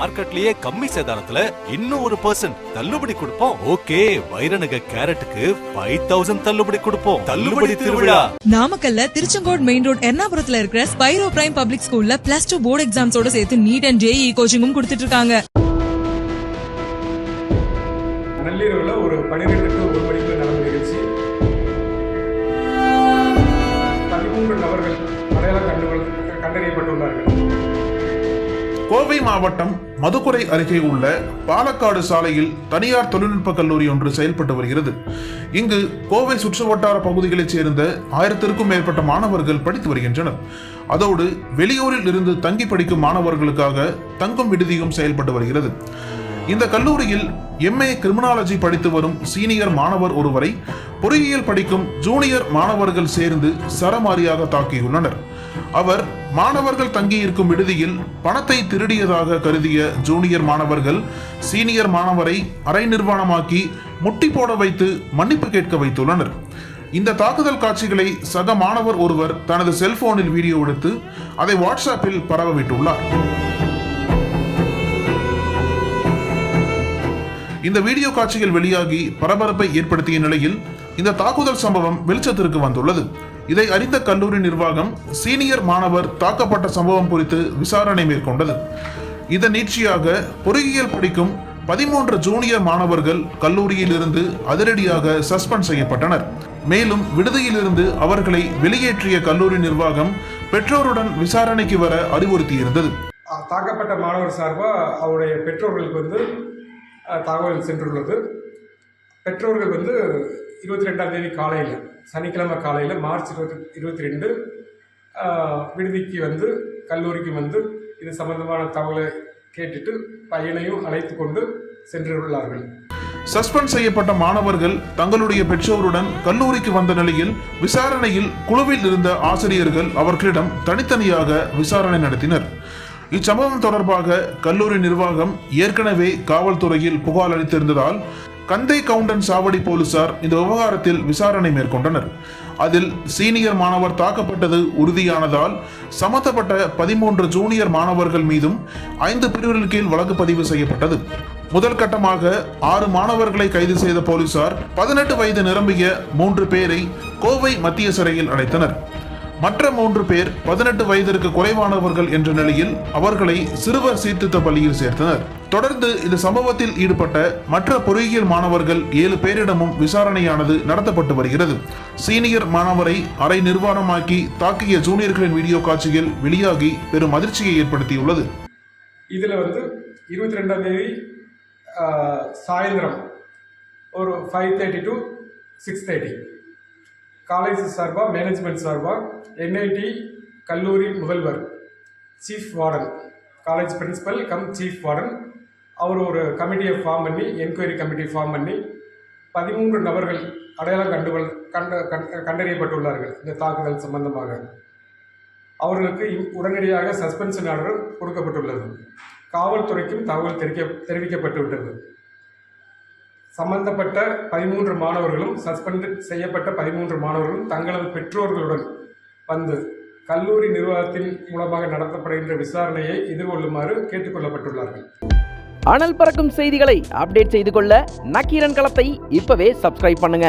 மார்க்கெட்லயே கம்மி சேதாரத்துல இன்னும் ஒரு பர்சன்ட் தள்ளுபடி கொடுப்போம். ஓகே வைரநக கேரட்டுக்கு ஃபைவ் தௌசண்ட் தள்ளுபடி கொடுப்போம். தள்ளுபடி திருவிழா. நாமக்கல்ல திருச்செங்கோடு மெயின் ரோட் எர்ணாபுரத்துல இருக்கிற ஸ்பைரோ பிரைம் பப்ளிக் ஸ்கூல்ல பிளஸ் டூ போர்டு எக்ஸாம்ஸோட சேர்த்து நீட் அண்ட் ஜேஇ கோச்சிங்கும் கொடுத்துட்டு இருக்காங்க. நள்ளிரவில் ஒரு பன்னிரெண்டு டு ஒரு மணிக்கு நடந்த நிகழ்ச்சி. பதிமூன்று நபர்கள் அடையாளம் கண்டு கண்டறியப்பட்டுள்ளார்கள். கோவை மாவட்டம் மதுக்குறை அருகே உள்ள பாலக்காடு சாலையில் தனியார் தொழில்நுட்ப கல்லூரி ஒன்று செயல்பட்டு வருகிறது. இங்கு கோவை சுற்றுவட்டார பகுதிகளைச் சேர்ந்த ஆயிரத்திற்கும் மேற்பட்ட மாணவர்கள் படித்து வருகின்றனர். அதோடு வெளியூரில் இருந்து தங்கி படிக்கும் மாணவர்களுக்காக தங்கும் விடுதியும் செயல்பட்டு வருகிறது. இந்த கல்லூரியில் எம்ஏ கிரிமினாலஜி படித்து வரும் சீனியர் மாணவர் ஒருவரை பொறியியல் படிக்கும் ஜூனியர் மாணவர்கள் சேர்ந்து சரமாரியாக தாக்கியுள்ளனர். அவர் மாணவர்கள் தங்கியிருக்கும் விடுதியில் பணத்தை திருடியதாக கருதிய ஜூனியர் மாணவர்கள் சீனியர் மாணவரை அரை நிர்வாணமாக்கி முட்டி போட வைத்து மன்னிப்பு கேட்க வைத்துள்ளனர். இந்த தாக்குதல் காட்சிகளை சக மாணவர் ஒருவர் தனது செல்போனில் வீடியோ எடுத்து அதை வாட்ஸ்அப்பில் பரவவிட்டுள்ளார். இந்த வீடியோ காட்சிகள் வெளியாகி பரபரப்பை ஏற்படுத்திய நிலையில் இந்த தாக்குதல் சம்பவம் வெளிச்சத்திற்கு வந்துள்ளது. இதை அறிந்த கல்லூரி நிர்வாகம் சீனியர் மாணவர் தாக்கப்பட்ட சம்பவம் குறித்து விசாரணை மேற்கொண்டது. இதன் நீட்சியாக பொறியியல் படிக்கும் பதிமூன்று ஜூனியர் மாணவர்கள் கல்லூரியிலிருந்து அதிரடியாக சஸ்பெண்ட் செய்யப்பட்டனர். மேலும் விடுதியிலிருந்து அவர்களை வெளியேற்றிய கல்லூரி நிர்வாகம் பெற்றோருடன் விசாரணைக்கு வர அறிவுறுத்தியிருந்தது. தாக்கப்பட்ட மாணவர் சார்பாக அவருடைய பெற்றோர்களுக்கு வந்து தகவல் சென்றுள்ளது. பெற்றோர்கள் வந்து இருபத்தி ரெண்டாம் தேதி காலையில் சனிக்கிழமை காலையில் மார்ச் இருபத்தி இருபத்தி ரெண்டு விடுதிக்கு வந்து கல்லூரிக்கு வந்து இது சம்பந்தமான தகவலை கேட்டுட்டு பையனையும் அழைத்து கொண்டு சென்றுள்ளார்கள் சஸ்பெண்ட் செய்யப்பட்ட மாணவர்கள் தங்களுடைய பெற்றோருடன் கல்லூரிக்கு வந்த நிலையில் விசாரணையில் குழுவில் இருந்த ஆசிரியர்கள் அவர்களிடம் தனித்தனியாக விசாரணை நடத்தினர். இச்சம்பவம் தொடர்பாக கல்லூரி நிர்வாகம் ஏற்கனவே காவல்துறையில் புகார் அளித்திருந்ததால் கந்தை கவுண்டன் சாவடி போலீசார் இந்த விவகாரத்தில் விசாரணை மேற்கொண்டனர். அதில் சீனியர் மாணவர் தாக்கப்பட்டது உறுதியானதால் சம்பந்தப்பட்ட பதிமூன்று ஜூனியர் மாணவர்கள் மீதும் ஐந்து பிரிவுகளின் கீழ் வழக்கு பதிவு செய்யப்பட்டது. முதல் கட்டமாக ஆறு மாணவர்களை கைது செய்த போலீசார் பதினெட்டு வயது நிரம்பிய மூன்று பேரை கோவை மத்திய சிறையில் அடைத்தனர். மற்ற மூன்று பேர் பதினெட்டு வயதிற்கு குறைவானவர்கள் என்ற நிலையில் அவர்களை சிறுவர் சீர்திருத்த பள்ளியில் சேர்த்தனர். தொடர்ந்து இந்த சம்பவத்தில் ஈடுபட்ட மற்ற பொறியியல் மாணவர்கள் ஏழு பேரிடமும் விசாரணையானது நடத்தப்பட்டு வருகிறது. சீனியர் மாணவரை அரை நிர்வாணமாக்கி தாக்கிய ஜூனியர்களின் வீடியோ காட்சிகள் வெளியாகி பெரும் அதிர்ச்சியை ஏற்படுத்தியுள்ளது. இதில் வந்து இருபத்தி ரெண்டாம் தேதி சாயந்தரம் ஒரு five thirty to six thirty college சார்பாக மேனேஜ்மெண்ட் சார்பாக என்ஐடி கல்லூரி முதல்வர் chief warden college principal cum chief warden அவர் ஒரு கமிட்டியை ஃபார்ம் பண்ணி என்கொயரி கமிட்டி ஃபார்ம் பண்ணி பதிமூன்று நபர்கள் அடையாளம் கண்டுகொள் கண்டு கண்டறியப்பட்டுள்ளார்கள் இந்த தாக்குதல் சம்பந்தமாக. அவர்களுக்கு உடனடியாக சஸ்பென்ஷன் ஆர்டர் கொடுக்கப்பட்டுள்ளது. காவல்துறைக்கும் தகவல் தெரிவிக்க தெரிவிக்கப்பட்டு விட்டது சம்பந்தப்பட்ட பதிமூன்று மாணவர்களும் சஸ்பெண்ட் செய்யப்பட்ட பதிமூன்று மாணவர்களும் தங்களது பெற்றோர்களுடன் வந்து கல்லூரி நிர்வாகத்தின் மூலமாக நடத்தப்படுகின்ற விசாரணையை எதிர்கொள்ளுமாறு கேட்டுக்கொள்ளப்பட்டுள்ளார்கள். அனல் பறக்கும் செய்திகளை அப்டேட் செய்து கொள்ள நக்கீரன் களத்தை இப்பவே சப்ஸ்கிரைப் பண்ணுங்க.